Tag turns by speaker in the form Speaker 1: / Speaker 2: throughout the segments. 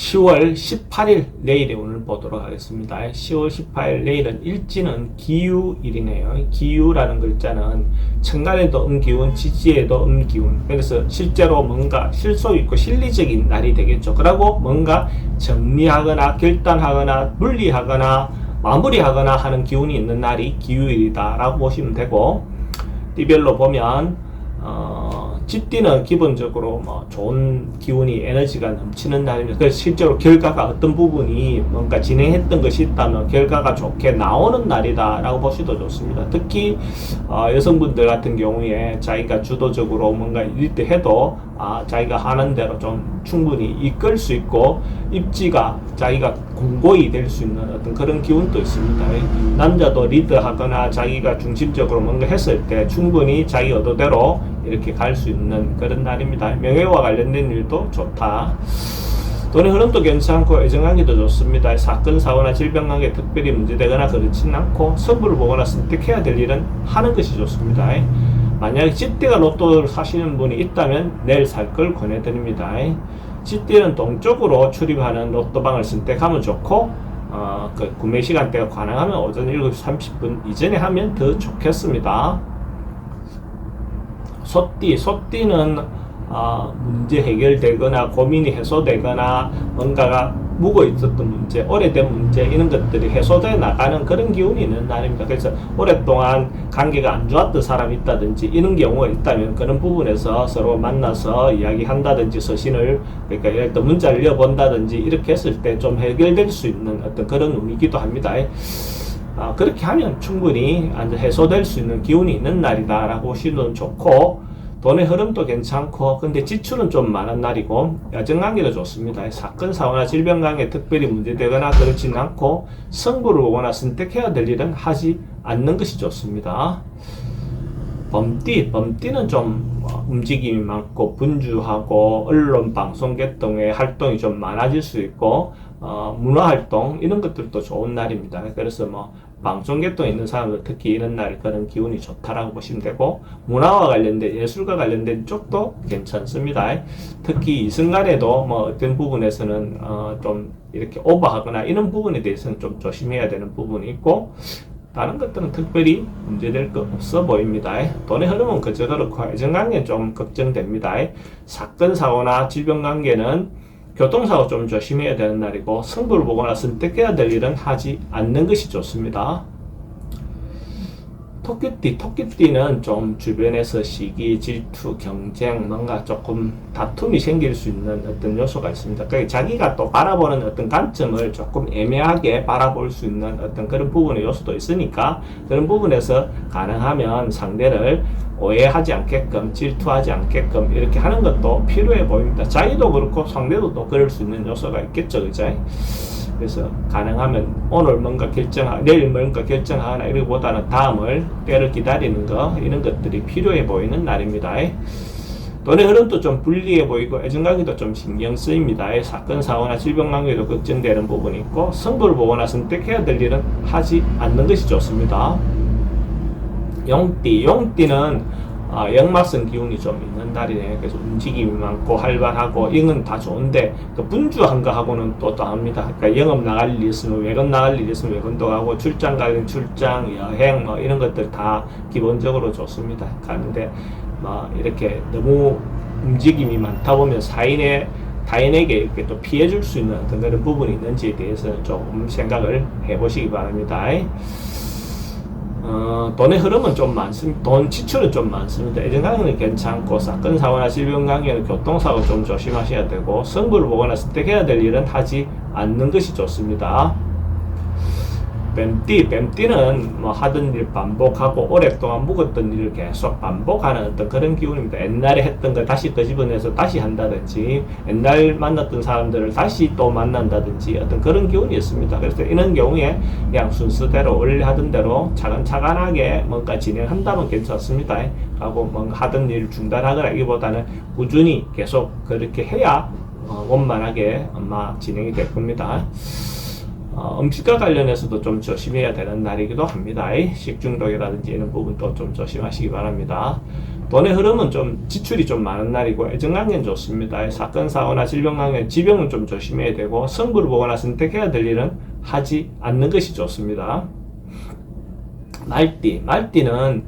Speaker 1: 10월 18일 내일에 오늘 보도록 하겠습니다. 10월 18일 내일은 일지는 기유일이네요. 기유라는 글자는 천간에도 음기운, 지지에도 음기운. 그래서 실제로 뭔가 실속 있고 실리적인 날이 되겠죠. 그리고 뭔가 정리하거나 결단하거나 분리하거나 마무리하거나 하는 기운이 있는 날이 기유일이다라고 보시면 되고 띠별로 보면 어, 집띠는 기본적으로 뭐 좋은 기운이 에너지가 넘치는 날입니다. 그래서 실제로 결과가 어떤 부분이 뭔가 진행했던 것이 있다면 결과가 좋게 나오는 날이다라고 보셔도 좋습니다. 특히 어, 여성분들 같은 경우에 자기가 주도적으로 뭔가 일때 해도 아, 자기가 하는 대로 좀 충분히 이끌 수 있고 입지가 자기가 공고히 될 수 있는 어떤 그런 기운도 있습니다. 남자도 리드하거나 자기가 중심적으로 뭔가 했을 때 충분히 자기 의도대로 이렇게 갈 수 있는 그런 날입니다. 명예와 관련된 일도 좋다. 돈의 흐름도 괜찮고 애정하기도 좋습니다. 사건, 사고나 질병 관계 특별히 문제되거나 그렇지는 않고 선물을 보거나 선택해야 될 일은 하는 것이 좋습니다. 만약에 찌띠가 로또를 사시는 분이 있다면 내일 살 걸 권해드립니다. 찌띠는 동쪽으로 출입하는 로또방을 선택하면 좋고 어, 그 구매 시간대가 가능하면 오전 7시 30분 이전에 하면 더 좋겠습니다. 소띠, 소띠는 아, 문제 해결되거나 고민이 해소되거나 뭔가가 묵어 있었던 문제, 오래된 문제 이런 것들이 해소돼 나가는 그런 기운이 있는 날입니다. 그래서 오랫동안 관계가 안 좋았던 사람이 있다든지 이런 경우가 있다면 그런 부분에서 서로 만나서 이야기한다든지 서신을 그러니까 예를 들어 문자를 읽어본다든지 이렇게 했을 때 좀 해결될 수 있는 어떤 그런 운이기도 합니다. 아, 그렇게 하면 충분히 해소될 수 있는 기운이 있는 날이다라고 보시면 좋고 돈의 흐름도 괜찮고 근데 지출은 좀 많은 날이고 야정관계도 좋습니다. 사건 사고나 질병 관계 특별히 문제되거나 그렇지는 않고 승부를 보거나 선택해야 될 일은 하지 않는 것이 좋습니다. 범띠, 범띠는 좀 움직임이 많고 분주하고 언론 방송 계통의 활동이 좀 많아질 수 있고 어, 문화 활동 이런 것들도 좋은 날입니다. 그래서 뭐 계통에 있는 사람들 특히 이런 날 그런 기운이 좋다라고 보시면 되고 문화와 관련된 예술과 관련된 쪽도 괜찮습니다. 특히 이 순간에도 뭐 어떤 부분에서는 어, 좀 이렇게 오버하거나 이런 부분에 대해서는 좀 조심해야 되는 부분이 있고 다른 것들은 특별히 문제될 거 없어 보입니다. 돈의 흐름은 그저 그렇고 애정관계는 좀 걱정됩니다. 사건, 사고나 질병 관계는 교통사고 좀 조심해야 되는 날이고 승부를 보거나 선택해야 될 일은 하지 않는 것이 좋습니다. 토끼띠, 토끼띠는 좀 주변에서 시기, 질투, 경쟁, 뭔가 조금 다툼이 생길 수 있는 어떤 요소가 있습니다. 그러니까 자기가 또 바라보는 어떤 관점을 조금 애매하게 바라볼 수 있는 어떤 그런 부분의 요소도 있으니까 그런 부분에서 가능하면 상대를 오해하지 않게끔 질투하지 않게끔 이렇게 하는 것도 필요해 보입니다. 자기도 그렇고 상대도 또 그럴 수 있는 요소가 있겠죠, 그죠? 그래서 가능하면 오늘 뭔가 결정하, 내일 뭔가 결정하나 이러보다는 다음을 때를 기다리는 거 이런 것들이 필요해 보이는 날입니다. 돈의 흐름도 좀 불리해 보이고 애정관계도 좀 신경 쓰입니다. 사건 사고나 질병 관계도 걱정되는 부분이 있고 승부를 보거나 선택해야 될 일은 하지 않는 것이 좋습니다. 용띠, 용띠는 아, 역마성 기운이 좀 있는 달이네. 그래서 움직임이 많고 활발하고 이건 다 좋은데 그 분주한 거 하고는 또 또 합니다. 그러니까 영업 나갈 일 있으면 외근 나갈 일 있으면 외근도 가고 출장 가는 출장, 여행 뭐 이런 것들 다 기본적으로 좋습니다. 가는데 뭐 이렇게 너무 움직임이 많다 보면 사인의 타인에게 이렇게 또 피해 줄 수 있는 어떤 그런 부분이 있는지에 대해서는 조금 생각을 해보시기 바랍니다. 어, 돈의 흐름은 좀 많습니다. 돈 지출은 좀 많습니다. 애정강의는 괜찮고 사건 사고나 질병 관계는 교통사고 좀 조심하셔야 되고 승부를 보거나 선택해야 될 일은 하지 않는 것이 좋습니다. 뱀띠, 뱀띠는 뭐 하던 일 반복하고 오랫동안 묵었던 일을 계속 반복하는 어떤 그런 기운입니다. 옛날에 했던 걸 다시 끄집어내서 다시 한다든지 옛날 만났던 사람들을 다시 또 만난다든지 어떤 그런 기운이 있습니다. 그래서 이런 경우에 그냥 순서대로 원래 하던 대로 차근차근하게 뭔가 진행한다면 괜찮습니다. 하고 뭔가 하던 일 중단하거나 이보다는 꾸준히 계속 그렇게 해야 어, 원만하게 아마 진행이 될 겁니다. 어, 음식과 관련해서도 좀 조심해야 되는 날이기도 합니다. 식중독이라든지 이런 부분도 좀 조심하시기 바랍니다. 돈의 흐름은 좀 지출이 좀 많은 날이고 애정관계는 좋습니다. 사건 사고나 질병 관계 지병은 좀 조심해야 되고 승부를 보거나 선택해야 될 일은 하지 않는 것이 좋습니다. 말띠 말띠는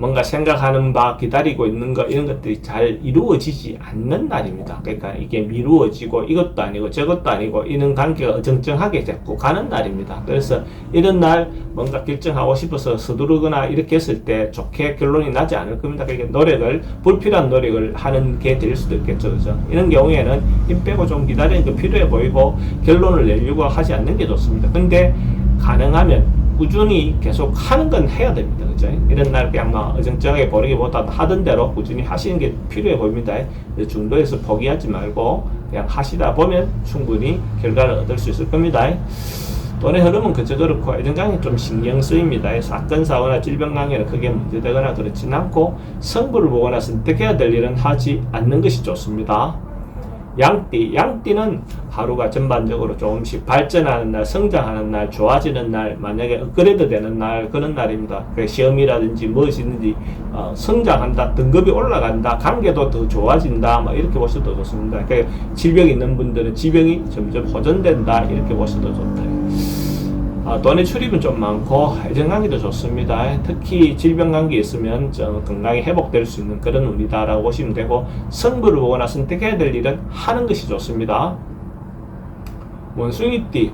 Speaker 1: 뭔가 생각하는 바 기다리고 있는 거 이런 것들이 잘 이루어지지 않는 날입니다. 그러니까 이게 미루어지고 이것도 아니고 저것도 아니고 이런 관계가 어정쩡하게 자꾸 가는 날입니다. 그래서 이런 날 뭔가 결정하고 싶어서 서두르거나 이렇게 했을 때 좋게 결론이 나지 않을 겁니다. 그러니까 노력을 불필요한 노력을 하는 게 될 수도 있겠죠. 그죠? 이런 경우에는 힘 빼고 좀 기다리는 게 필요해 보이고 결론을 내려고 하지 않는 게 좋습니다. 근데 가능하면 꾸준히 계속 하는 건 해야 됩니다. 그죠? 이런 날 그냥 막 어정쩡하게 버리기보다 하던 대로 꾸준히 하시는 게 필요해 보입니다. 이 중도에서 포기하지 말고 그냥 하시다 보면 충분히 결과를 얻을 수 있을 겁니다. 돈의 흐름은 그저 그렇고 애정강이 좀 신경 쓰입니다. 사건 사고나 질병 강에는 크게 문제되거나 그렇진 않고 성부를 보거나 선택해야 될 일은 하지 않는 것이 좋습니다. 양띠, 양띠는 하루가 전반적으로 조금씩 발전하는 날, 성장하는 날, 좋아지는 날, 만약에 업그레이드 되는 날, 그런 날입니다. 그 시험이라든지 무엇이든지 어, 성장한다, 등급이 올라간다, 관계도 더 좋아진다, 뭐 이렇게 보셔도 좋습니다. 그 질병 있는 분들은 지병이 점점 호전된다, 이렇게 보셔도 좋다. 아, 돈의 출입은 좀 많고 애정관계도 좋습니다. 특히 질병관계 있으면 저 건강이 회복될 수 있는 그런 운이다라고 보시면 되고 성부를 보거나 선택해야 될 일은 하는 것이 좋습니다. 원숭이띠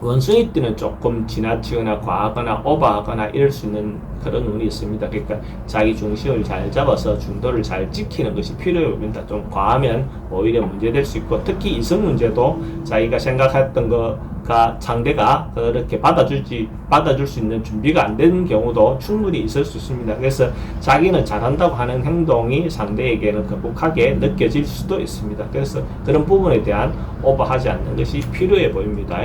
Speaker 1: 원숭이띠는 조금 지나치거나 과하거나 오버하거나 이럴 수 있는 그런 운이 있습니다. 그러니까 자기 중심을 잘 잡아서 중도를 잘 지키는 것이 필요합니다. 좀 과하면 오히려 문제될 수 있고 특히 이성 문제도 자기가 생각했던 거 가 상대가 그렇게 받아줄지 받아줄 수 있는 준비가 안 되는 경우도 충분히 있을 수 있습니다. 그래서 자기는 잘한다고 하는 행동이 상대에게는 거북하게 느껴질 수도 있습니다. 그래서 그런 부분에 대한 오버하지 않는 것이 필요해 보입니다.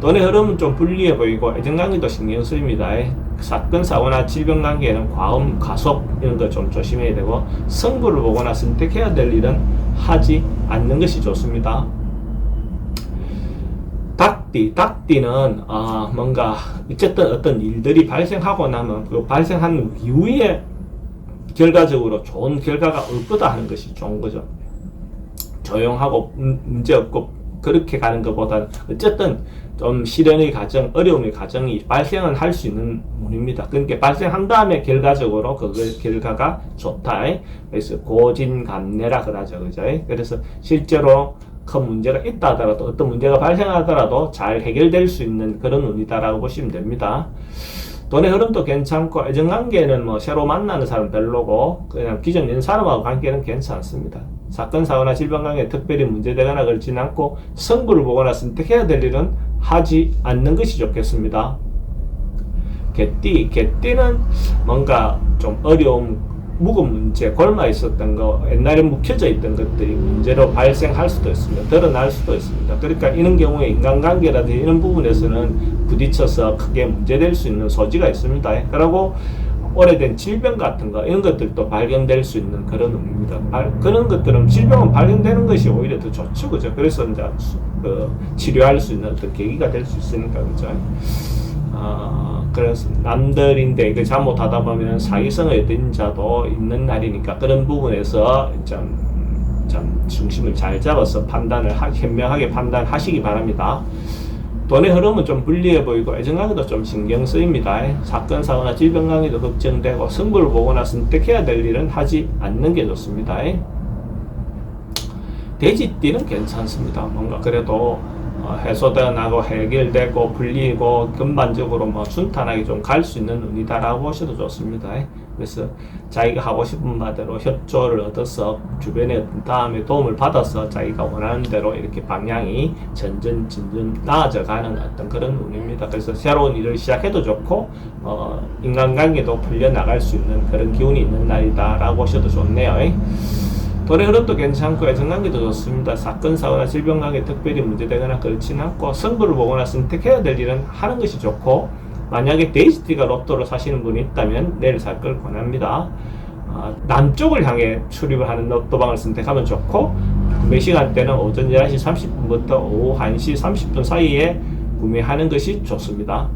Speaker 1: 돈의 흐름은 좀 불리해 보이고 애정관계도 신경 쓰입니다. 사건 사고나 질병 관계에는 과음, 가속 이런 거 좀 조심해야 되고 성부를 보거나 선택해야 될 일은 하지 않는 것이 좋습니다. 닭띠, 닭띠는 아 뭔가 어쨌든 어떤 일들이 발생하고 나면 그 발생한 이후에 결과적으로 좋은 결과가 올 거다 하는 것이 좋은 거죠. 조용하고 음, 문제 없고 그렇게 가는 것보다는 어쨌든 좀 시련의 과정, 어려움의 과정이 발생은 할 수 있는 문입니다. 그러니까 발생한 다음에 결과적으로 그 결과가 좋다. 그래서 고진감래라 그러죠. 그죠? 그래서 실제로 큰 문제가 있다 하더라도 어떤 문제가 발생하더라도 잘 해결될 수 있는 그런 운이다라고 보시면 됩니다. 돈의 흐름도 괜찮고 애정관계는 뭐 새로 만나는 사람 별로고 그냥 기존 있는 사람하고 관계는 괜찮습니다. 사건 사고나 질병 관계 특별히 문제되거나 그렇진 않고 성부를 보거나 선택해야 될 일은 하지 않는 것이 좋겠습니다. 개띠, 개띠는 뭔가 좀 어려움, 묵은 문제, 골마 있었던 거, 옛날에 묵혀져 있던 것들이 문제로 발생할 수도 있습니다. 드러날 수도 있습니다. 그러니까 이런 경우에 인간관계라든지 이런 부분에서는 부딪혀서 크게 문제될 수 있는 소지가 있습니다. 그리고 오래된 질병 같은 거 이런 것들도 발견될 수 있는 그런 의미입니다. 발, 그런 것들은 질병은 발견되는 것이 오히려 더 좋죠, 그죠? 그래서 이제 그 치료할 수 있는 어떤 계기가 될 수 있으니까 그죠? 아, 그래서 남들인데 이거 잘못하다 보면 사기성을 얻은 자도 있는 날이니까 그런 부분에서 좀, 좀 중심을 잘 잡아서 판단을 하, 현명하게 판단하시기 바랍니다. 돈의 흐름은 좀 불리해 보이고 애정관계도 좀 신경 쓰입니다. 사건 사고나 질병 관계도 걱정되고 승부를 보거나 선택해야 될 일은 하지 않는 게 좋습니다. 돼지띠는 괜찮습니다. 뭔가 그래도 어, 해소되어 나고 해결되고 풀리고 전반적으로 뭐 순탄하게 좀 갈 수 있는 운이다라고 보셔도 좋습니다. 그래서 자기가 하고 싶은 바대로 협조를 얻어서 주변에 다음에 도움을 받아서 자기가 원하는 대로 이렇게 방향이 전전 진전 나아져가는 어떤 그런 운입니다. 그래서 새로운 일을 시작해도 좋고 어, 인간관계도 풀려 나갈 수 있는 그런 기운이 있는 날이다라고 보셔도 좋네요. 돈의 흐름도 괜찮고 애정관계도 좋습니다. 사건, 사고나 질병 관계 특별히 문제되거나 그렇진 않고 승부를 보거나 선택해야 될 일은 하는 것이 좋고 만약에 데이지티가 로또를 사시는 분이 있다면 내일 살 걸 권합니다. 어, 남쪽을 향해 출입을 하는 로또방을 선택하면 좋고 구매 시간대는 오전 11시 30분부터 오후 1시 30분 사이에 구매하는 것이 좋습니다.